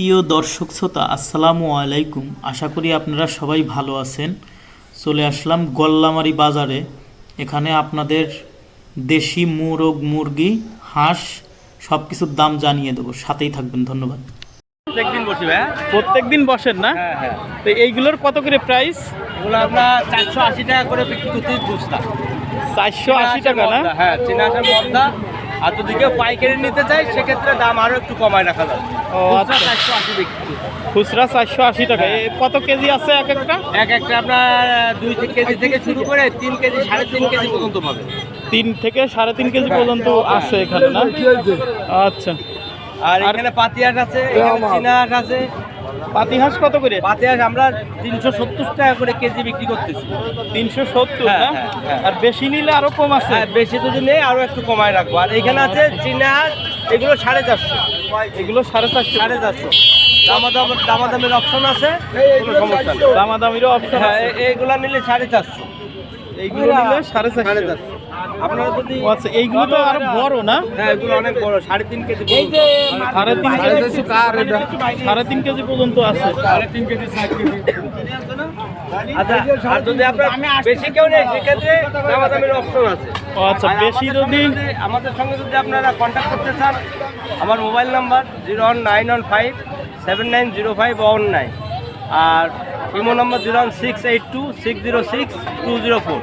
প্রিয় দর্শক শ্রোতা আসসালামু আলাইকুম। আশা করি আপনারা সবাই ভালো আছেন। চলে আসলাম গল্লামারি বাজারে। এখানে আপনাদের দেশি মুরগ মুরগি হাঁস সব কিছুর দাম জানিয়ে দেবো। সাথেই থাকবেন ধন্যবাদ। প্রত্যেকদিন বসি ভাই প্রত্যেক দিন বসেন না? হ্যাঁ হ্যাঁ। তো এইগুলোর কত করে প্রাইস এগুলো আমরা চারশো আশি টাকা করে বিক্রি করতে চারশো আশি টাকা না? হ্যাঁ চীনা হাঁসের মদ্দা আর যদি কেউ পাইকারি নিতে চাই সেক্ষেত্রে দাম আরও একটু কমায় রাখা যাবে ও, আচ্ছা। চারশো আশি খুচরা চারশো আশি টাকা। এ কত কেজি আছে এক একটা? এক একটা আপনার দুই কেজি থেকে শুরু করে তিন কেজি সাড়ে তিন কেজি পর্যন্ত পাবে। তিন থেকে সাড়ে তিন কেজি পর্যন্ত আছে এখানে না? আচ্ছা। আর এখানে পাতি আছে চীনা আছে পাতি হাঁস কত করে? পাতি হাঁস আমরা তিনশো সত্তর টাকা করে কেজি বিক্রি করতেছি। তিনশো সত্তর হ্যাঁ, হ্যাঁ, হ্যাঁ। আর বেশি নিলে আরও কম আছে? বেশি যদি নেই আরও একটু কমায় রাখব। আর এখানে আছে চীনা এগুলো সাড়ে চারশো। এগুলো সাড়ে চারশো। সাড়ে চারশো। দামাদাম দামাদামের অপশন আছে কোনো সমস্যা নেই। দামাদামিরও অপশন হ্যাঁ আছে। এ- এইগুলা নিলে সাড়ে চারশো। এইগুলো নিলে সাড়ে সাড়ে চারশো চারশো। আপনারা যদি আচ্ছা এইগুলো তো আরও বড় না? হ্যাঁ এগুলো অনেক বড় সাড়ে তিন কেজি সাড়ে তিন কেজি সাড়ে সাড়ে তিন কেজি পর্যন্ত আছে। তিন কেজি ষাট কেজি। আচ্ছা আর যদি আপনার বেশি কেউ নেই সেক্ষেত্রে দামাদামের অপশন আছে। আচ্ছা বেশি যদি আমাদের সঙ্গে যদি আপনারা কন্ট্যাক্ট করতে চান আমার mobile number zero one nine one five seven nine zero five one nine. আর imo number zero one six eight two six zero six two zero four.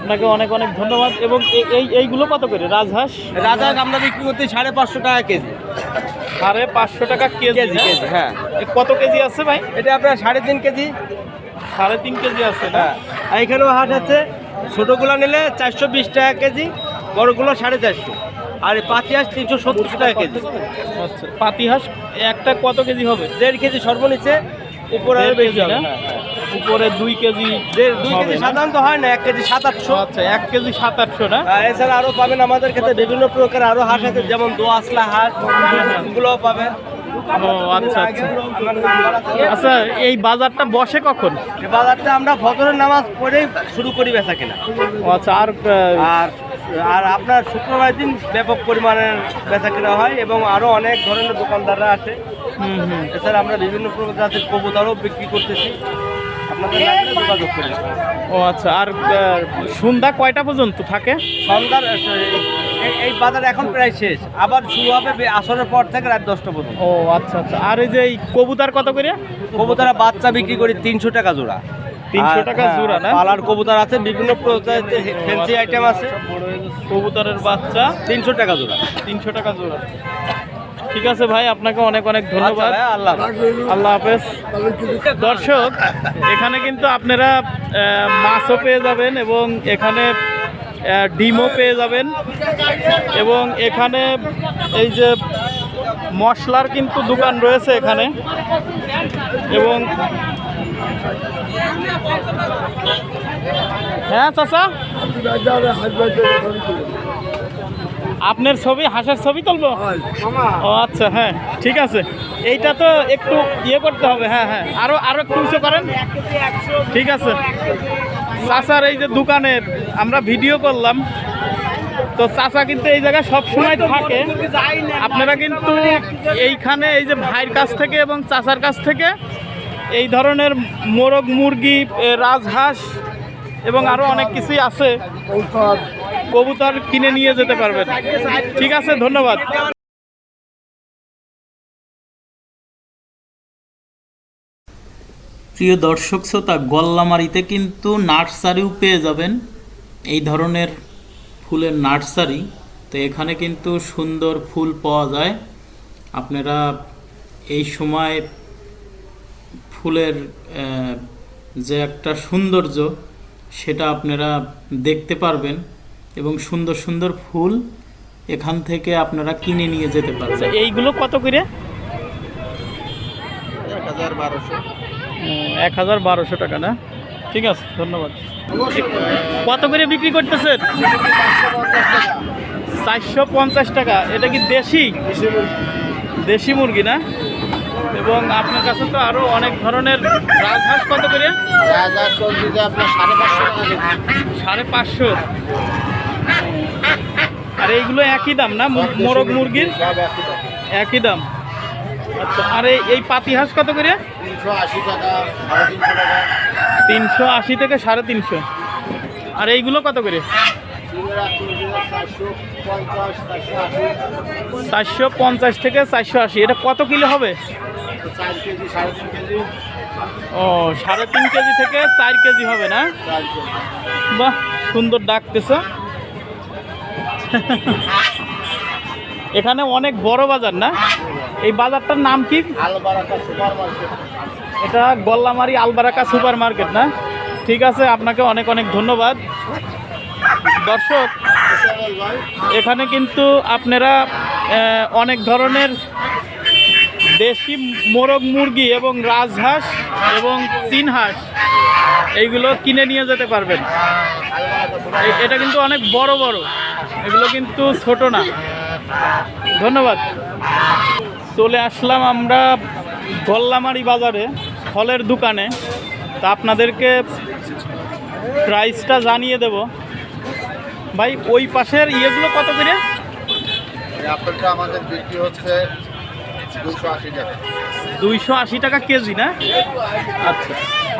আপনাকে অনেক অনেক ধন্যবাদ এবং এই এইগুলো কত করে? রাজহাঁস? রাজা আমরা বিক্রি করতে সাড়ে পাঁচশো টাকা কেজি। সাড়ে পাঁচশো টাকা কেজি কেজি হ্যাঁ? এ কত কেজি আছে ভাই? এটা আপনার সাড়ে তিন কেজি। সাড়ে তিন কেজি আছে হ্যাঁ। আর এখানেও হাট আছে। ছোটোগুলো নিলে চারশো বিশ টাকা কেজি বড়গুলো সাড়ে চারশো। আর পাতি হাঁস তিনশো সত্তর টাকা কেজি। আচ্ছা পাতি হাঁস একটা কত কেজি হবে? দেড় কেজি সর্বনিচে উপরে বেশি হবে না? হ্যাঁ, হ্যাঁ। উপরে দুই কেজি দুই কেজি সাধারণত হয় না এক কেজি সাত আটশো। আচ্ছা এক কেজি সাত আটশো না? এছাড়া আরও পাবেন আমাদের ক্ষেত্রে বিভিন্ন প্রকার আরও হাঁস আছে যেমন দোয়াশলা হাঁস এগুলোও পাবেন। ও আচ্ছা আচ্ছা। আচ্ছা এই বাজারটা বসে কখন? এই বাজারটা আমরা ফজরের নামাজ পড়েই শুরু করি বেচা কিনা। আচ্ছা আর আর আর আপনার শুক্রবার দিন ব্যাপক পরিমাণের বেচা কেনা হয় এবং আরও অনেক ধরনের দোকানদাররা আছে হুম হুম। এছাড়া আমরা বিভিন্ন প্রকার প্রজাতির কবুতরও বিক্রি করতেছি। ও আচ্ছা আর সন্ধ্যা কয়টা পর্যন্ত থাকে? সন্ধ্যার এই- এই বাজার এখন প্রায় শেষ। আবার শুরু হবে আসরের পর থেকে রাত দশটা পর্যন্ত। ও আচ্ছা আচ্ছা। আর এই যে এই কবুতর কত করে? কবুতরা বাচ্চা বিক্রি করি তিনশো টাকা জোড়া। 300 আর, টাকা জোড়া না? পালার কবুতর আছে বিভিন্ন প্রজাতির ফ্যান্সি আইটেম আছে। কবুতরের বাচ্চা? তিনশো টাকা জোড়া। তিনশো টাকা জোড়া। ঠিক আছে ভাই আপনাকে অনেক অনেক ধন্যবাদ। আচ্ছা আল্লাহ হাফেজ। আল্লাহ হাফেজ। দর্শক এখানে কিন্তু আপনারা মাছও পেয়ে যাবেন এবং এখানে ডিমও পেয়ে যাবেন। এবং এখানে এই যে মশলার কিন্তু দোকান রয়েছে এখানে। এবং হ্যাঁ চাচা? আপনার ছবি, হাঁসের ছবি তুলবো? ও আচ্ছা হ্যাঁ ঠিক আছে। এইটা তো একটু ইয়ে করতে হবে হ্যাঁ হ্যাঁ। আরও আরও একটু উঁচু করেন। ঠিক আছে। চাচার এই যে দোকানের, আমরা ভিডিও করলাম। তো চাচা কিন্তু এই জায়গায় সব সময় থাকে। আপনারা কিন্তু এইখানে এই যে ভাইয়ের কাছ থেকে এবং চাচার কাছ থেকে এই ধরনের মোরগ, মুরগি রাজহাঁস এবং আরও অনেক কিছুই আছে। কবুতর কিনে নিয়ে যেতে পারবেন। ঠিক আছে, ধন্যবাদ। প্রিয় দর্শক শ্রোতা, গল্লামারিতে কিন্তু নার্সারিও পেয়ে যাবেন। এই ধরনের ফুলের নার্সারি, তো এখানে কিন্তু সুন্দর ফুল পাওয়া যায়। আপনারা এই সময় ফুলের যে একটা সৌন্দর্য সেটা আপনারা দেখতে পারবেন এবং সুন্দর সুন্দর ফুল এখান থেকে আপনারা কিনে নিয়ে যেতে পারবেন। এইগুলো কত করে? এক হাজার বারোশো। টাকা না? ঠিক আছে ধন্যবাদ। কত করে বিক্রি করতেছেন? চারশো পঞ্চাশ টাকা। এটা কি দেশি? দেশি মুরগি না? এবং আপনার কাছে তো আরও অনেক ধরনের রাজহাঁস কত করে? আপনার সাড়ে পাঁচশো সাড়ে পাঁচশো। আর এইগুলো একই দাম না? মোরগ মুরগির? একই দাম। আচ্ছা আর এই পাতি হাঁস কত করে? তিনশো আশি টাকা তিনশো আশি থেকে সাড়ে তিনশো। আর এইগুলো কত করে? চারশো পঞ্চাশ থেকে চারশো আশি। এটা কত কিলো হবে? ও সাড়ে তিন কেজি থেকে চার কেজি হবে না? বাহ সুন্দর ডাকতেছ। এখানে অনেক বড় বাজার না? এই বাজারটার নাম কি? এটা গল্লামারি আলবারাকা সুপার মার্কেট না? ঠিক আছে আপনাকে অনেক অনেক ধন্যবাদ। দর্শক এখানে কিন্তু আপনারা অনেক ধরনের দেশি মোরগ মুরগি এবং রাজহাঁস এবং চীন হাঁস এইগুলো কিনে নিয়ে যেতে পারবেন। এটা কিন্তু অনেক বড় বড়, এগুলো কিন্তু ছোট না। ধন্যবাদ। চলে আসলাম আমরা গল্লামারি বাজারে, ফলের দোকানে। তা আপনাদেরকে প্রাইসটা জানিয়ে দেব। ভাই, ওই পাশের ইয়েগুলো কত করে? আপেলটা আমাদের বিক্রি হচ্ছে দুইশো আশি টাকা কেজি না? আচ্ছা।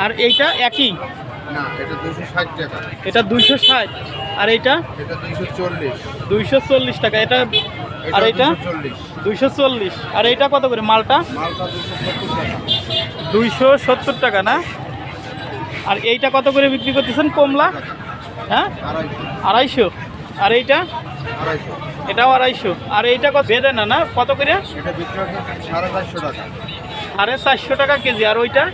আর এইটা একই? এটা দুইশো ষাট আর এইটা? দুইশো চল্লিশ। টাকা। এটা আর এইটা? দুইশো চল্লিশ। আর এইটা কত করে? মালটা? দুইশো সত্তর টাকা না? আর এইটা কত করে বিক্রি করতেছেন? কমলা? হ্যাঁ? আড়াইশো আড়াইশো। আর এইটা? আড়াইশো। এটাও আড়াইশো। আর এইটা কত? বেদে না না? কত করে? সাড়ে চারশো টাকা। কেজি। আর ওইটা?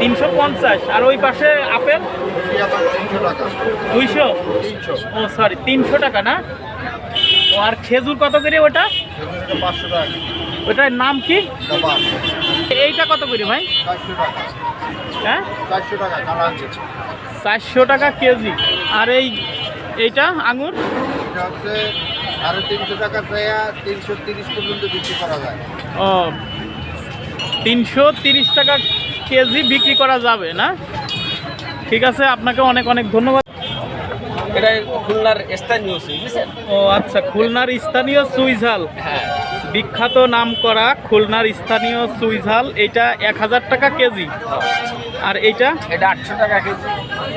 তিনশো পঞ্চাশ। আর ওই পাশে আপেল? দুইশো? ও সরি তিনশো টাকা না? ও আর খেজুর কত করে ওটা? ওটার নাম কি? এইটা কত করে ভাই? হ্যাঁ? চারশো টাকা কেজি। আর এই এইটা আঙুর? এটা হচ্ছে তিনশো টাকা দেয়া তিনশো তিরিশ পর্যন্ত বিক্রি করা যায়। ও তিনশো তিরিশ টাকা কেজি বিক্রি করা যাবে না? ঠিক আছে আপনাকে অনেক অনেক ধন্যবাদ। এটা খুলনার স্থানীয় বুঝছেন? ও আচ্ছা খুলনার স্থানীয় সুইঝাল হ্যাঁ। বিখ্যাত নাম করা খুলনার স্থানীয় সুইঝাল এটা এক হাজার টাকা কেজি। আর এইটা? এটা আটশো টাকা কেজি।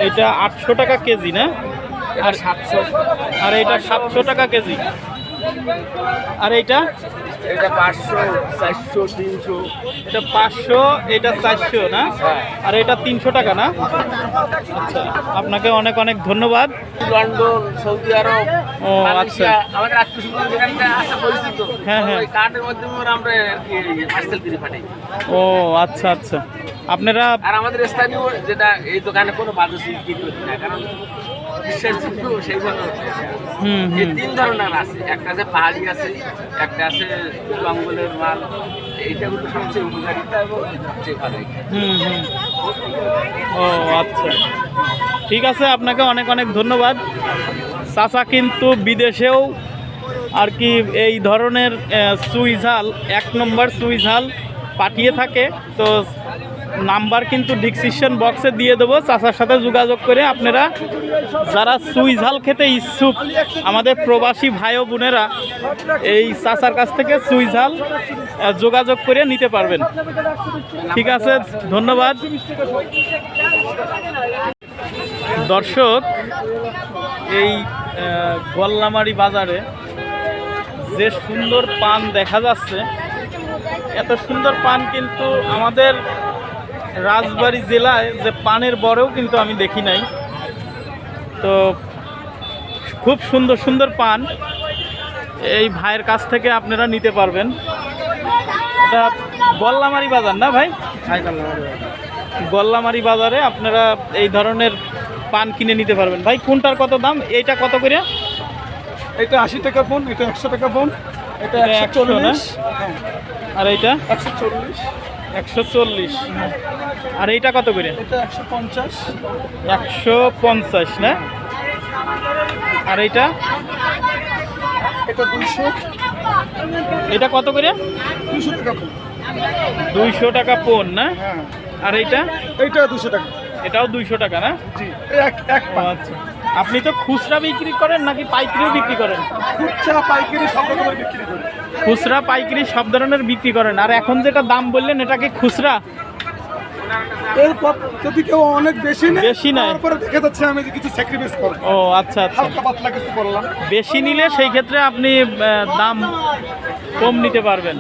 এটা আটশো টাকা কেজি না? আর সাতশো আর এটা সাতশো টাকা কেজি। আর এইটা? এটা পাঁচশো চারশো তিনশো। এটা পাঁচশো এটা চারশো না? হ্যাঁ। আর এটা তিনশো টাকা না? আচ্ছা আপনাকে অনেক অনেক ধন্যবাদ। লন্ডন সৌদি আরব ও, আচ্ছা। আমাদের আত্মীয় যেখানটা আছে পরিচিত হ্যাঁ, হ্যাঁ। কার্ডের মাধ্যমে আমরা পার্সেল করে পাঠাই। ও আচ্ছা আচ্ছা। আপনারা আর আমাদের স্থানীয় যেটা এই দোকানে কোনো বাজার কারণ এই তিন ধরনের আছে। একটা আছে পাহাড়ি আছে একটা আছে জঙ্গলের মাল। এইটা হলো সবচেয়ে উপকারিতা এবং সবচেয়ে ভালো ও আচ্ছা। ঠিক আছে আপনাকে অনেক অনেক ধন্যবাদ। চাচা কিন্তু বিদেশেও আর কি এই ধরনের সুইঝাল এক নম্বর সুইঝাল পাঠিয়ে থাকে। তো নাম্বার কিন্তু ডিসক্রিপশন বক্সে দিয়ে দেবো। চাচার সাথে যোগাযোগ করে আপনারা যারা সুইঝাল খেতে ইচ্ছুক আমাদের প্রবাসী ভাই বোনেরা এই চাচার কাছ থেকে সুইঝাল আহ, যোগাযোগ করে নিতে পারবেন। ঠিক আছে ধন্যবাদ। দর্শক এই গল্লামারি বাজারে যে সুন্দর পান দেখা যাচ্ছে এত সুন্দর পান কিন্তু আমাদের রাজবাড়ী জেলায় যে পানের বড়েও কিন্তু আমি দেখি নাই। তো খুব সুন্দর সুন্দর পান। এই ভাইয়ের কাছ থেকে আপনারা নিতে পারবেন। এটা গল্লামারি বাজার না ভাই? গল্লামারি বাজারে আপনারা এই ধরনের পান কিনে নিতে পারবেন। ভাই কোনটার কত দাম? এইটা কত করে? এটা আশি টাকা বোন এটা একশো টাকা বোন এটা একশো 100 না? চল্লিশ। হ্যাঁ। আর এইটা? একশো চল্লিশ। একশো চল্লিশ। আর এইটা কত করে? এটা একশো পঞ্চাশ। একশো পঞ্চাশ না? আর এইটা? এটা দুইশো। এটা কত করে? দুশো টাকা দুইশো টাকা পোন না? হ্যাঁ। আর এইটা? এইটা দুশো টাকা। এটাও দুইশো টাকা না? এক এক ও, আচ্ছা। আপনি তো খুচরা বিক্রি করেন নাকি পাইকারিও বিক্রি করেন? খুচরা পাইকারি সব রকমের বিক্রি করি। খুচরা পাইকারি সব ধরনের বিক্রি করেন। আর এখন যেটা দাম বললেন এটা কি খুচরা যদি কেউ অনেক বেশি নেয় বেশি নেয়। তারপরে দেখে যাচ্ছে আমি কিছু স্যাক্রিফাইস করব ও আচ্ছা আচ্ছা। হালকা পাতলা কিছু করলাম। বেশি নিলে সেই ক্ষেত্রে আপনি দাম কম নিতে পারবেন।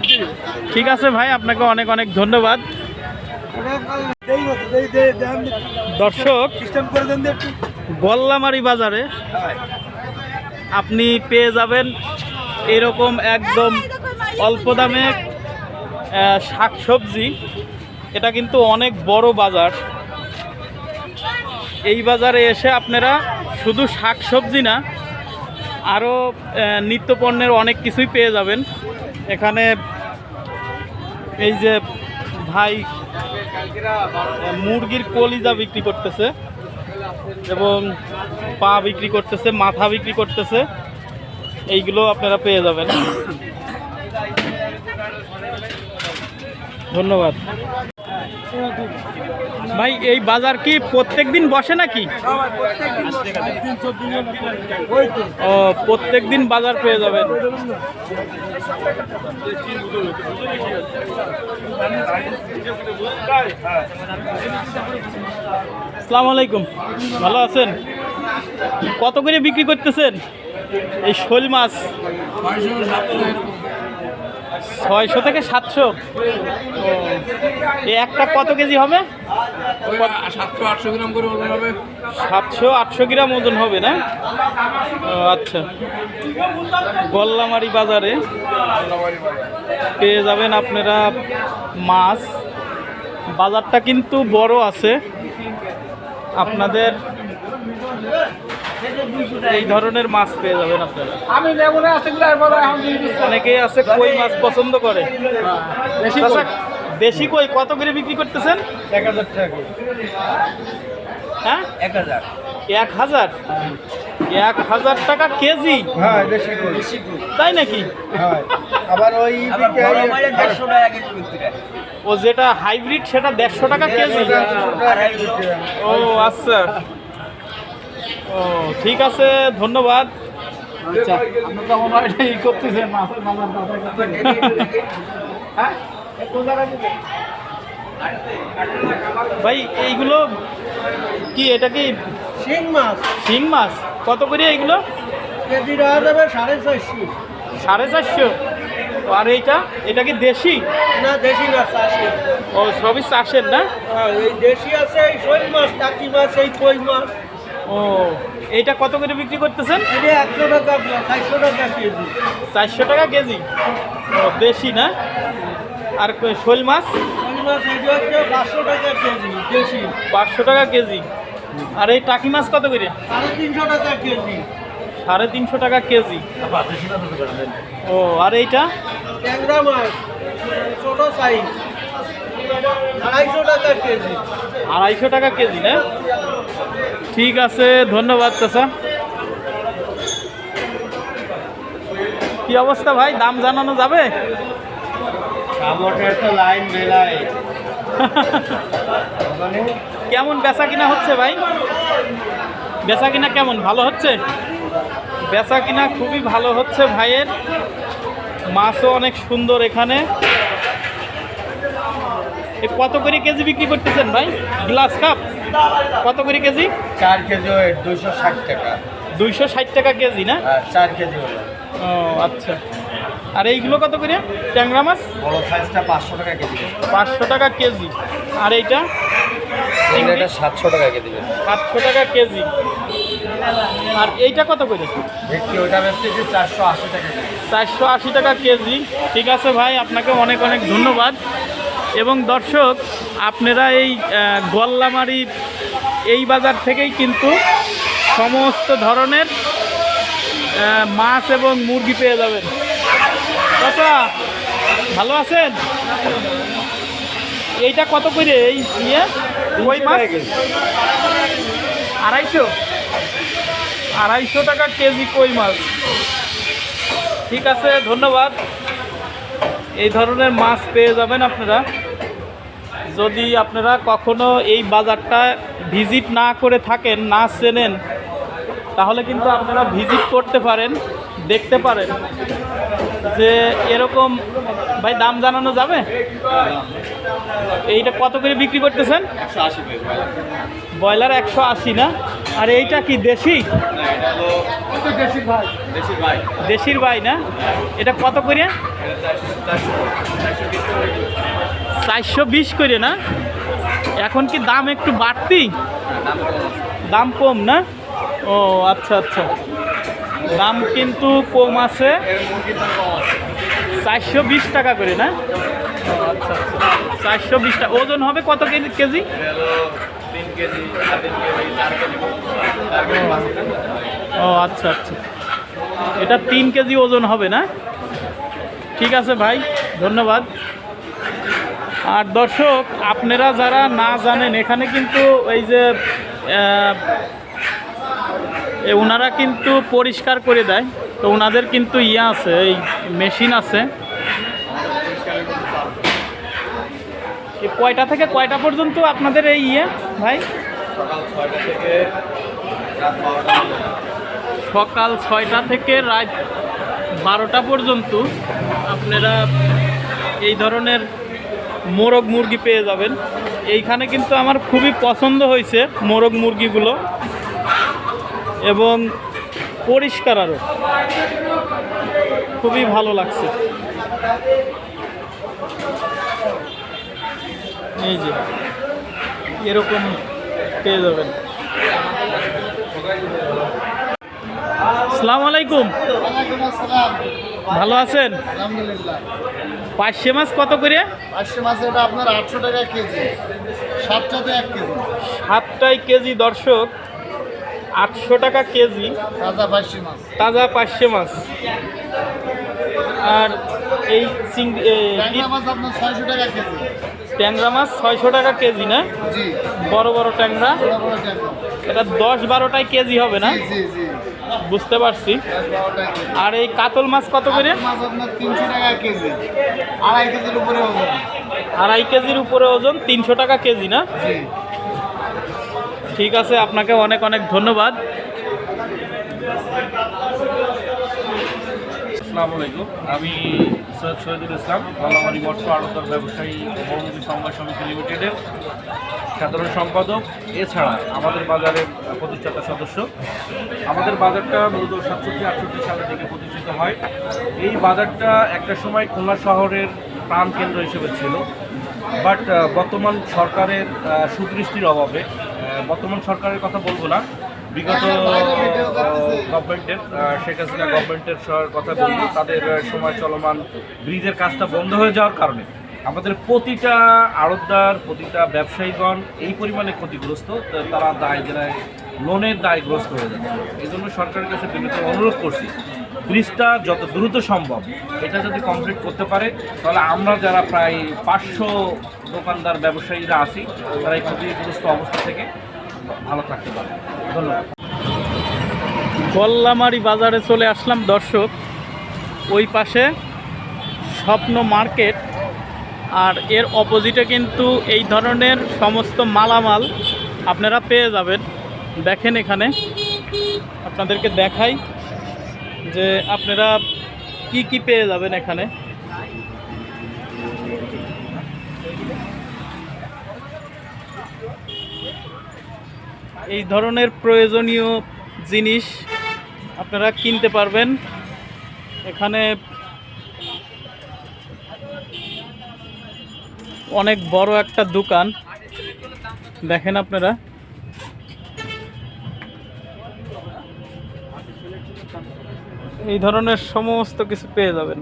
ঠিক আছে ভাই আপনাকে অনেক অনেক ধন্যবাদ। দর্শক গল্লামারি বাজারে আপনি পেয়ে যাবেন এরকম একদম অল্প দামে শাকসবজি। এটা কিন্তু অনেক বড় বাজার। এই বাজারে এসে আপনারা শুধু শাকসবজি না আরও আহ, নিত্য পণ্যের অনেক কিছুই পেয়ে যাবেন। এখানে এই যে ভাই মুরগির কলিজা বিক্রি করতেছে এবং পা বিক্রি করতেছে মাথা বিক্রি করতেছে। এইগুলো আপনারা পেয়ে যাবেন। ধন্যবাদ। ভাই, এই বাজার কি প্রত্যেক দিন বসে নাকি? ও প্রত্যেক দিন বাজার পেয়ে যাবেন। আসসালামু আলাইকুম। ভালো আছেন? কত করে বিক্রি করতেছেন? এই শোল মাছ। ছয়শো থেকে সাতশো। একটা কত কেজি হবে? সাতশো আটশো গ্রাম করে ওজন হবে। সাতশো আটশো গ্রাম ওজন হবে না? আচ্ছা। গল্লামারি বাজারে। পেয়ে যাবেন আপনারা মাছ। বাজারটা কিন্তু বড় আছে। আপনাদের এই ধরনের মাছ পেয়ে যাবেন আপনারা। আমি লেবুনে আছে অনেকেই আছে কই মাছ পছন্দ করে। বেশি চাচা, দেশি কই কত করে বিক্রি করতেছেন? এক হাজার টাকা হ্যাঁ? এক হাজার। এক হাজার? এক হাজার টাকা কেজি? হ্যাঁ তাই নাকি? হ্যাঁ আবার ওই হয় ও যেটা হাইব্রিড সেটা দেড়শো টাকা কেজি? ও আচ্ছা। ও ঠিক আছে ধন্যবাদ। আচ্ছা আপনি তো হয় ই করতেছেন মাছের বাজার বাজার হ্যাঁ? ভাই এইগুলো কি এটা কি শিং মাছ। শিং মাছ? কত করে এইগুলো? কেজি দেওয়া যাবে সাড়ে ছয়শো সাড়ে চারশো? আর এইটা? এটা কি দেশি? না দেশি মাছ আসে ও সবই চাষের না? এই দেশি আছে এই শৈল মাছ টাকি মাছ এই কই মাছ। ও এইটা কত করে বিক্রি করতেছেন? এটা একশো টাকা চারশো টাকা কেজি। চারশো টাকা কেজি? ও বেশি না? আর শোল মাছ? পাঁচশো টাকা কেজি দেশি পাঁচশো টাকা কেজি। আর এই টাকি মাছ কত করে? সাড়ে তিনশো টাকা কেজি। সাড়ে তিনশো টাকা কেজি। ও আর এইটা? ট্যাংরা মাছ ছোট সাইজ। আড়াইশো টাকা কেজি। আড়াইশো টাকা কেজি না? ঠিক আছে ধন্যবাদ চাচা। কি অবস্থা ভাই? দাম জানানো যাবে? কেমন বেচা কিনা হচ্ছে ভাই? বেচা কিনা কেমন ভালো হচ্ছে? বেচা কিনা খুবই ভালো হচ্ছে ভাইয়ের। মাছও অনেক সুন্দর এখানে। এ কত করে কেজি বিক্রি করতেছেন ভাই? Glass cup? কত করে কেজি? চার কেজি ওয়েট দুইশো ষাট টাকা। দুইশো ষাট টাকা কেজি না? চার কেজি ও আচ্ছা। আর এইগুলো কত করে? ট্যাংরা মাছ? বড় সাইজটা পাঁচশো টাকা কেজি। পাঁচশো টাকা কেজি। আর এইটা? এটা সাতশো টাকা কেজি। সাতশো টাকা কেজি। আর এইটা কত করে? ভেটকি ওটা বেচতেছি চারশো আশি টাকা চারশো আশি টাকা কেজি। ঠিক আছে ভাই আপনাকে অনেক অনেক ধন্যবাদ। এবং দর্শক আপনারা এই গল্লামারি এই বাজার থেকেই কিন্তু সমস্ত ধরনের মাছ এবং মুরগি পেয়ে যাবেন। চাচা ভালো আছেন? এইটা কত করে এই ইয়ে কই মাছ? আড়াইশো? আড়াইশো টাকা কেজি কই মাছ? ঠিক আছে ধন্যবাদ। এই ধরনের মাছ পেয়ে যাবেন আপনারা। যদি আপনারা কখনো এই বাজারটা ভিজিট না করে থাকেন, না চেনেন, তাহলে কিন্তু আপনারা ভিজিট করতে পারেন, দেখতে পারেন যে এরকম, ভাই, দাম জানানো যাবে? এইটা কত করে বিক্রি করতেছেন? ব্রয়লার একশো আশি না? আর এইটা কি দেশি? দেশির ভাই। না? এটা কত করে? চারশো বিশ করে না? এখন কি দাম একটু বাড়তি দাম কম না? ও আচ্ছা আচ্ছা। দাম কিন্তু কম আছে। চারশো বিশ টাকা করে না? আচ্ছা আচ্ছা। চারশো বিশ টাকা। ওজন হবে কত কেজি কেজি? ও আচ্ছা আচ্ছা। এটা তিন কেজি ওজন হবে না? ঠিক আছে ভাই, ধন্যবাদ। আর দর্শক, আপনারা যারা না জানেন, এখানে কিন্তু এই যে ওনারা কিন্তু পরিষ্কার করে দেয়। তো ওনাদের কিন্তু ইয়ে আছে, এই মেশিন আছে। কয়টা থেকে কয়টা পর্যন্ত আপনাদের এই ইয়ে ভাই? সকাল ছয়টা থেকে রাত বারোটা পর্যন্ত আপনারা এই ধরনের মোরগ মুরগি পেয়ে যাবেন। এইখানে কিন্তু আমার খুবই পছন্দ হয়েছে মোরগ মুরগিগুলো। এবং পরিষ্কার আরও খুবই ভালো লাগছে। এই যে, এরকম পেয়ে যাবেন। আসসালামু আলাইকুম। ভালো আছেন? পাঁচশে মাছ কত করে? পাঁচশো মাছ এটা আপনার আটশো টাকা কেজি। সাতটাতে এক কেজি। সাতটাই কেজি দর্শক আটশো টাকা কেজি। তাজা পাঁচশো মাছ। তাজা পাঁচশে মাছ। আর এই চিংড়ি ট্যাংরা মাছ আপনার ছয়শো টাকা কেজি। ট্যাংরা মাছ ছয়শো টাকা কেজি না? বড় বড় ট্যাংরা। এটা দশ বারোটায় কেজি হবে না? বুঝতে পারছি। আর এই কাতল মাছ কত করে? মাছ আপনার তিনশো টাকা কেজি। আড়াই কেজির উপরে ওজন। কেজির উপরে ওজন তিনশো টাকা কেজি না? ঠিক আছে আপনাকে অনেক অনেক ধন্যবাদ। আসসালামু আলাইকুম। আমি সৈয়দ শহীদুল ইসলাম কলামারি মৎস্য আড়তদার ব্যবসায়ী বহুমুখী সংবাদ সমিতি লিমিটেডের সাধারণ সম্পাদক, এছাড়া আমাদের বাজারের প্রতিষ্ঠাতা সদস্য। আমাদের বাজারটা মূলত সাতষট্টি, আটষট্টি সালের দিকে প্রতিষ্ঠিত হয়। এই বাজারটা একটা সময় খুলনা শহরের প্রাণকেন্দ্র হিসেবে ছিল। বাট বর্তমান সরকারের সুদৃষ্টির অভাবে বর্তমান সরকারের কথা বলব না। বিগত গভর্নমেন্টের শেখ হাসিনা গভর্নমেন্টের কথা বলব। তাদের সময় চলমান ব্রিজের কাজটা বন্ধ হয়ে যাওয়ার কারণে। আমাদের প্রতিটা আড়তদার, প্রতিটা ব্যবসায়ীগণ এই পরিমাণে ক্ষতিগ্রস্ত তারা দায় জেলায়, লোনের দায়গ্রস্ত হয়ে যাচ্ছে। এই জন্য সরকারের কাছে বিনীত অনুরোধ করছি, ব্রিজটা যত দ্রুত সম্ভব এটা যদি কমপ্লিট করতে পারে, তাহলে আমরা যারা প্রায় পাঁচশো দোকানদার, ব্যবসায়ীরা আছি, তারা এই ক্ষতিগ্রস্ত অবস্থা থেকে ভালো থাকতে পারে ধন্যবাদ। গল্লামারি বাজারে চলে আসলাম দর্শক। ওই পাশে স্বপ্ন মার্কেট আর এর অপোজিটে কিন্তু এই ধরনের সমস্ত মালামাল আপনারা পেয়ে যাবেন। দেখেন এখানে। আপনাদেরকে দেখাই যে আপনারা কি কি পেয়ে যাবেন এখানে। এই ধরনের প্রয়োজনীয় জিনিস আপনারা কিনতে পারবেন। এখানে অনেক বড় একটা দোকান। দেখেন আপনারা। এই ধরনের সমস্ত কিছু পেয়ে যাবেন।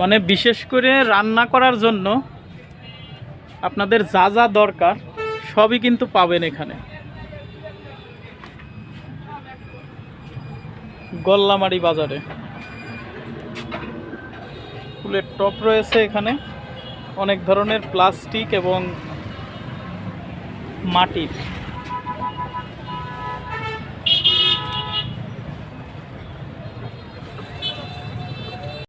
মানে বিশেষ করে রান্না করার জন্য আপনাদের যা যা দরকার সবই কিন্তু পাবেন এখানে। গল্লামারি বাজারে। ফুলের টপ রয়েছে এখানে। অনেক ধরনের প্লাস্টিক এবং মাটির।